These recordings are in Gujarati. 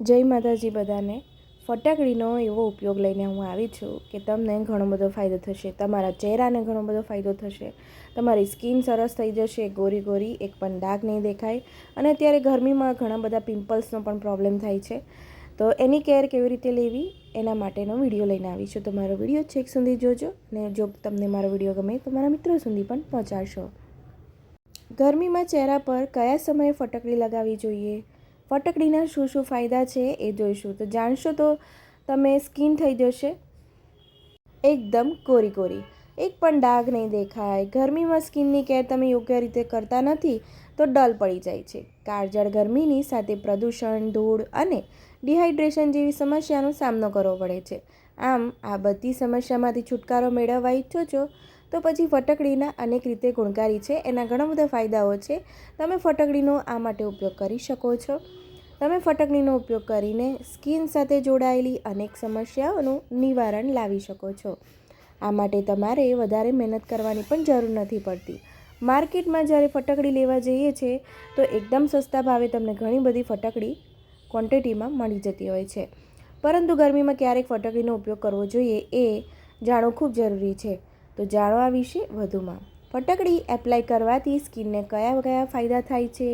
જય માતાજી બધાને. ફટાકડીનો એવો ઉપયોગ લઈને હું આવી છું કે તમને ઘણો બધો ફાયદો થશે, તમારા ચહેરાને ઘણો બધો ફાયદો થશે, તમારી સ્કિન સરસ થઈ જશે, ગોરી ગોરી, એક પણ ડાઘ નહીં દેખાય અને અત્યારે ગરમીમાં ઘણા બધા પિમ્પલ્સનો પણ પ્રોબ્લેમ થાય છે. તો એની કેર કેવી રીતે લેવી, એના માટેનો વીડિયો લઈને આવી છું. તો મારો વીડિયો છેક સુધી જોજો ને જો તમને મારો વીડિયો ગમે તો મારા મિત્રો સુધી પણ પહોંચાડશો. ગરમીમાં ચહેરા પર કયા સમયે ફટકડી લગાવવી જોઈએ? ફટકડીના શું શું ફાયદા છે એ જોઈશું. તો જાણશો તો તમે સ્કિન થઈ જશે. એકદમ કોરી કોરી એક પણ ડાઘ નહીં દેખાય. ગરમીમાં સ્કિનની કેર તમે યોગ્ય રીતે કરતા નથી, તો ડલ પડી જાય છે. કાળઝાળ ગરમીની સાથે પ્રદૂષણ, ધૂળ અને ડિહાઇડ્રેશન જેવી સમસ્યાનો સામનો કરવો પડે છે. આમ, આ બધી સમસ્યામાંથી છુટકારો મેળવવા ઈચ્છો છો તો પછી ફટકડીના અનેક રીતે ગુણકારી છે. એના ઘણા બધા ફાયદાઓ છે. તમે ફટકડીનો આ માટે ઉપયોગ કરી શકો છો. તમે ફટકડીનો ઉપયોગ કરીને સ્કિન સાથે જોડાયેલી અનેક સમસ્યાઓનું નિવારણ લાવી શકો છો. આ માટે તમારે વધારે મહેનત કરવાની પણ જરૂર નથી પડતી. માર્કેટમાં જ્યારે ફટકડી લેવા જઈએ છીએ તો એકદમ સસ્તા ભાવે તમને ઘણી બધી ફટકડી ક્વોન્ટિટીમાં મળી જતી હોય છે. પરંતુ ગરમીમાં ક્યારેક ફટકડીનો ઉપયોગ કરવો જોઈએ એ જાણવું ખૂબ જરૂરી છે. તો જાણવા વિશે વધુમાં. ફટકડી એપ્લાય કરવાથી સ્કિનને કયા કયા ફાયદા થાય છે?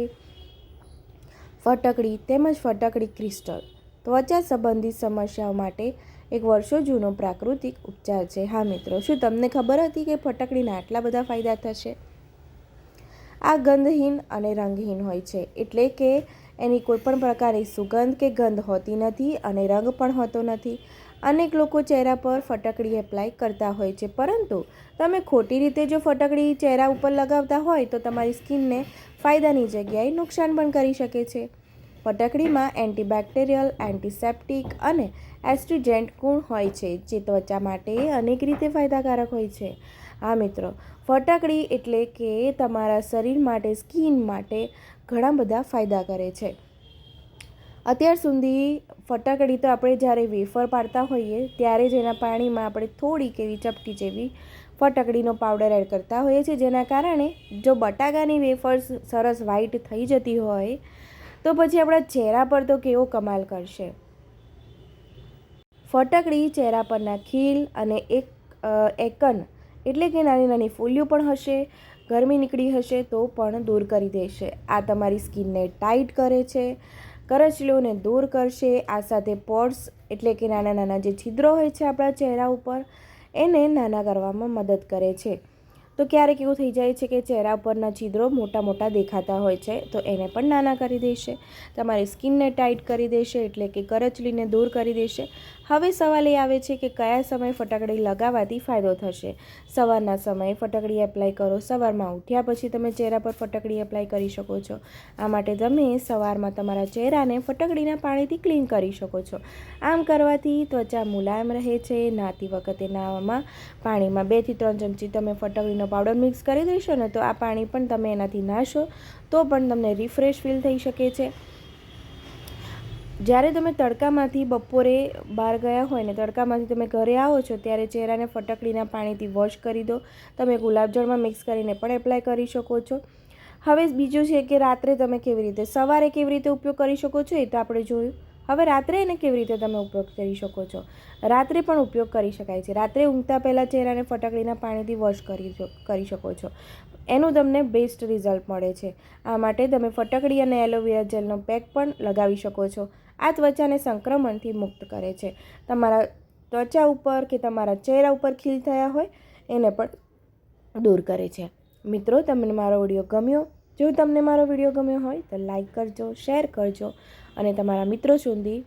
ફટકડી તેમજ ફટકડી ક્રિસ્ટલ ત્વચા સંબંધિત સમસ્યાઓ માટે એક વર્ષો જૂનો પ્રાકૃતિક ઉપચાર છે. હા મિત્રો, શું તમને ખબર હતી કે ફટકડીના આટલા બધા ફાયદા થશે? આ ગંધહીન અને રંગહીન હોય છે, એટલે કે એની કોઈપણ પ્રકારની સુગંધ કે ગંધ હોતી નથી અને રંગ પણ હોતો નથી. અનેક લોકો ચહેરા પર ફટકડી એપ્લાય કરતા હોય છે. પરંતુ તમે ખોટી રીતે જો ફટકડી ચહેરા ઉપર લગાવતા હોય તો તમારી સ્કિનને ફાયદાની જગ્યાએ નુકસાન પણ કરી શકે છે. ફટકડીમાં એન્ટીબેક્ટેરિયલ, એન્ટિસેપ્ટિક અને એસ્ટ્રીજેન્ટ ગુણ હોય છે, જે ત્વચા માટે અનેક રીતે ફાયદાકારક હોય છે. હા, મિત્રો, ફટકડી એટલે કે તમારા શરીર માટે, સ્કિન માટે ઘણા બધા ફાયદા કરે છે. અત્યાર સુધી ફટાકડી તો આપણે જ્યારે વેફર પાડતા હોઈએ, ત્યારે જ એના પાણીમાં આપણે થોડીક એવી ચપટી જેવી ફટકડીનો પાવડર એડ કરતા હોઈએ છીએ, જેના કારણે જો બટાકાની વેફર્સ સરસ વ્હાઈટ થઈ જતી હોય, તો પછી આપણા ચહેરા પર તો કેવો કમાલ કરશે. ફટકડી ચહેરા પરના ખીલ અને એક એકન એટલે કે નાની નાની ફૂલીઓ પણ હશે, ગરમી નીકળી હશે તો પણ દૂર કરી દેશે. આ તમારી સ્કિનને ટાઈટ કરે છે કરચલીઓને દૂર કરશે. આ સાથે પોર્સ એટલે કે નાના નાના જે છિદ્રો હોય છે આપણા ચહેરા ઉપર, એને નાના કરવામાં મદદ કરે છે. તો ક્યારેક એવું થઈ જાય છે કે ચહેરા પરના છિદ્રો મોટા મોટા દેખાતા હોય છે, તો એને પણ નાના કરી દેશે. તમારી સ્કિનને ટાઈટ કરી દેશે એટલે કે કરચલીને દૂર કરી દેશે. હવે સવાલ એ આવે છે કે કયા સમયે ફટાકડી લગાવવાથી ફાયદો થશે? સવારના સમયે ફટાકડી એપ્લાય કરો. સવારમાં ઉઠ્યા પછી તમે ચહેરા પર ફટાકડી એપ્લાય કરી શકો છો. આ માટે તમે સવારમાં તમારા ચહેરાને ફટાકડીના પાણીથી ક્લીન કરી શકો છો. આમ કરવાથી ત્વચા મુલાયમ રહે છે. નાતી વખતે નાવામાં પાણીમાં બેથી ત્રણ ચમચી તમે ફટાકડીનો પાવડર મિક્સ કરી દઈશો ને તો આ પાણી પણ તમે એનાથી નાશો, તો પણ તમને રિફ્રેશ ફીલ થઈ શકે છે. જ્યારે તમે તડકામાંથી બપોરે બહાર ગયા હોય ને તડકામાંથી તમે ઘરે આવો છો, ત્યારે ચહેરાને ફટકડીના પાણીથી વોશ કરી દો. તમે ગુલાબજળમાં મિક્સ કરીને પણ એપ્લાય કરી શકો છો. હવે બીજું છે કે રાત્રે તમે કેવી રીતે, સવારે કેવી રીતે ઉપયોગ કરી શકો છો એ તો આપણે જોયું. હવે રાત્રે એને કેવી રીતે તમે ઉપયોગ કરી શકો છો? રાત્રે પણ ઉપયોગ કરી શકાય છે. રાત્રે ઊંઘતા પહેલાં ચહેરાને ફટકડીના પાણીથી વોશ કરી કરી શકો છો. એનું તમને બેસ્ટ રિઝલ્ટ મળે છે. આ માટે તમે ફટકડી અને એલોવેરા જેલનો પેક પણ લગાવી શકો છો. આ ત્વચાને સંક્રમણથી મુક્ત કરે છે. તમારા ત્વચા ઉપર કે તમારા ચહેરા ઉપર ખીલ થયા હોય, એને પણ દૂર કરે છે. મિત્રો, તમને મારો ઓડિયો ગમ્યો? જો તમને મારો વીડિયો ગમ્યો હોય તો લાઇક કરજો, શેર કરજો અને તમારા મિત્રો સુધી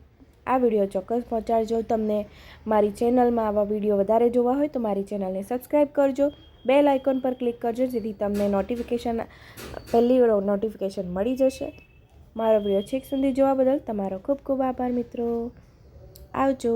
આ વીડિયો ચોક્કસ પહોંચાડજો. તમને મારી ચેનલમાં આવા વીડિયો વધારે જોવા હોય તો મારી ચેનલને સબસ્ક્રાઈબ કરજો. બેલ આઇકોન પર ક્લિક કરજો જેથી તમને નોટિફિકેશન, પહેલી નોટિફિકેશન મળી જશે. મારો વીડિયો છેક સુધી જોવા બદલ તમારો ખૂબ ખૂબ આભાર મિત્રો. આવજો.